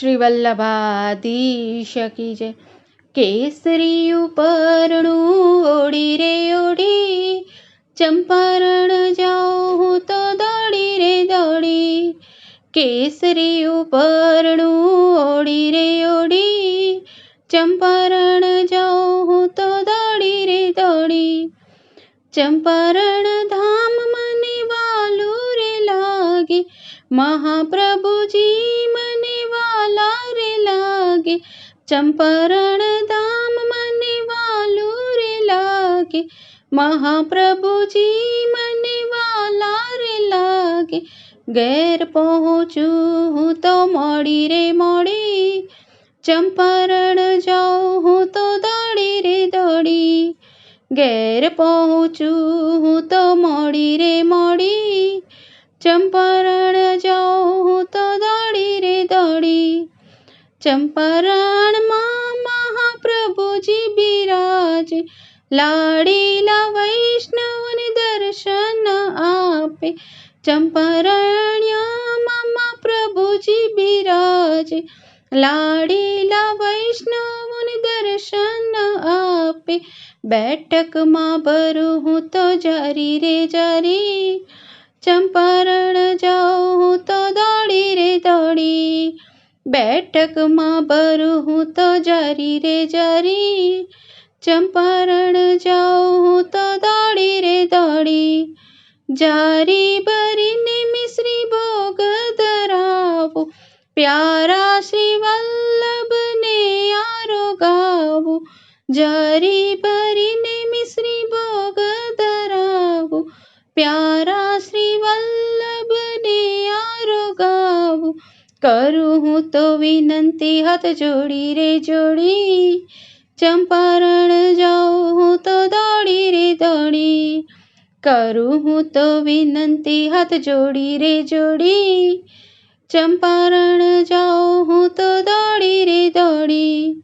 શ્રી વલ્લભાધીશ કી જય. કેસરી ઉપરણું ઓડી રે ઓડી, ચંપારણ જાઉં હું તો દોડી રે દોડી. કેસરી ઉપરણું ઓડી રે ઓડી, ચંપારણ જાઉં હું તો દોડી રે દોડી. ચંપારણ ધામ મને વાલું રે લાગે, મહાપ્રભુજી ચંપારણ ધામ મને વાલું રે લાગે મહાપ્રભુજી મને વાલા રે લાગે ઘેર પહોંચું હું તો મોડી રે મોડી ચંપારણ જાઉં હું તો દોડી રે દોડી ઘેર પહોંચું હું તો મોડી રે મોડી ચંપારણ જાઉં ચંપારણમાં મહાપ્રભુજી બિરાજે. લાડીલા વૈષ્ણવને દર્શન આપે. ચંપારણ્યમાં મહાપ્રભુજી બિરાજે. લાડીલા વૈષ્ણવને દર્શન આપે. બેઠકમાં ભરું હું તો જારી રે જારી. ચંપારણ જાઉં હું તો દોડી રે દોડી. બેઠકમાં ભરું હું તો જારી રે જારી, ચંપારણ જાઉં હું તો દોડી રે દોડી. જારી ભરીને મિશ્રી ભોગ ધરાવો, પ્યારા શ્રી વલ્લભને આરોગાવું જારી ભરીને મિશ્રી ભોગ ધરાવો, પ્યારા શ્રી વલ્લભને આરોગાવું કરું હું તો વિનંતી હાથ જોડી રે જોડી, ચંપારણ જાઉં હું તો દોડી રે દોડી. કરું હું તો વિનંતી હાથ જોડી રે જોડી, ચંપારણ જાઉં હું તો દોડી રે દોડી.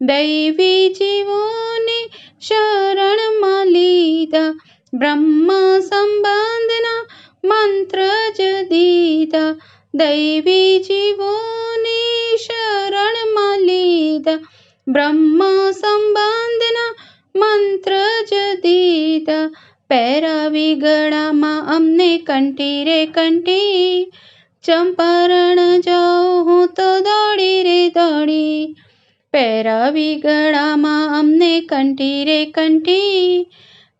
દૈવી જીવોને શરણમાં લીધા, બ્રહ્મા સંબંધના મંત્ર જ દીધા દૈવી જીવોને શરણમાં લીધા, બ્રહ્મ સંબંધના મંત્ર જ દીધા. પહેરાવી ગળામાં અમને કંટી રે કંટી ચંપારણ જાઉં હું તો દોડી રે દોડી. પહેરાવી ગળામાં અમને કંટી રે કંઠી,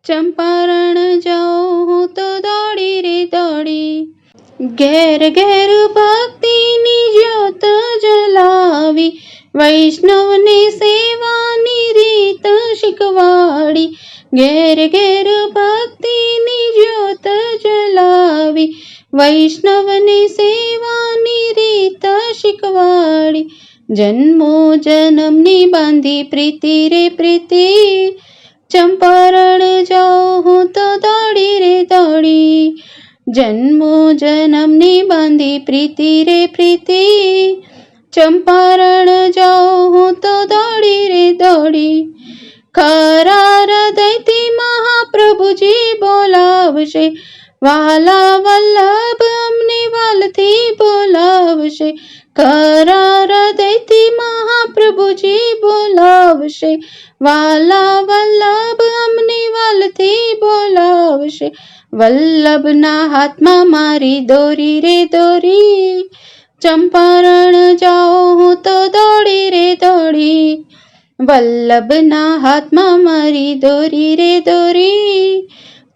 ચંપારણ જાઉં હું તો દોડી રે દોડી. ઘેર ઘેર ભક્તિની જ્યોત જલાવી, વૈષ્ણવને સેવાની રીત શીખવાડી, ઘેર ઘેર ભક્તિની જ્યોત જલાવી, વૈષ્ણવને સેવાની રીત શીખવાડી, જન્મો જન્મની બાંધી પ્રીતિ રે પ્રીતિ, ચંપારણ દોડી જન્મો જન્મની બાંધી પ્રીતિ રે પ્રીતિ, ચંપારણ જાઉં હું તો દોડી રે દોડી. ખરા હૃદયથી મહાપ્રભુજી બોલાવશે, વાલા વલ્લભ અમને વાલથી બોલાવશે ખરા હૃદયથી મહાપ્રભુજી બોલાવશે વાલા વલ્લભ અમને વાલથી બોલાવશે વલ્લભના હાથમાં મારી દોરી રે દોરી ચંપારણ જાઉં હું તો દોડી રે દોડી વલ્લભના હાથમાં મારી દોરી રે દોરી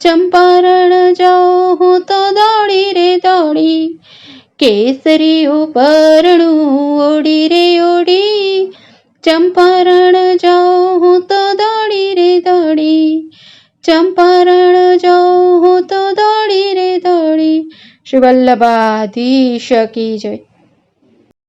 ચંપારણ જાઓ હું તો દોડી રે દોડી કેસરી ઉપરણું ઓડી રે ઓડી ચંપારણ જાઉં હું તો દોડી રે દોડી ચંપારણ જાઉં હું તો દોડી રે દોડી શ્રી વલ્લભાધીશ કી જય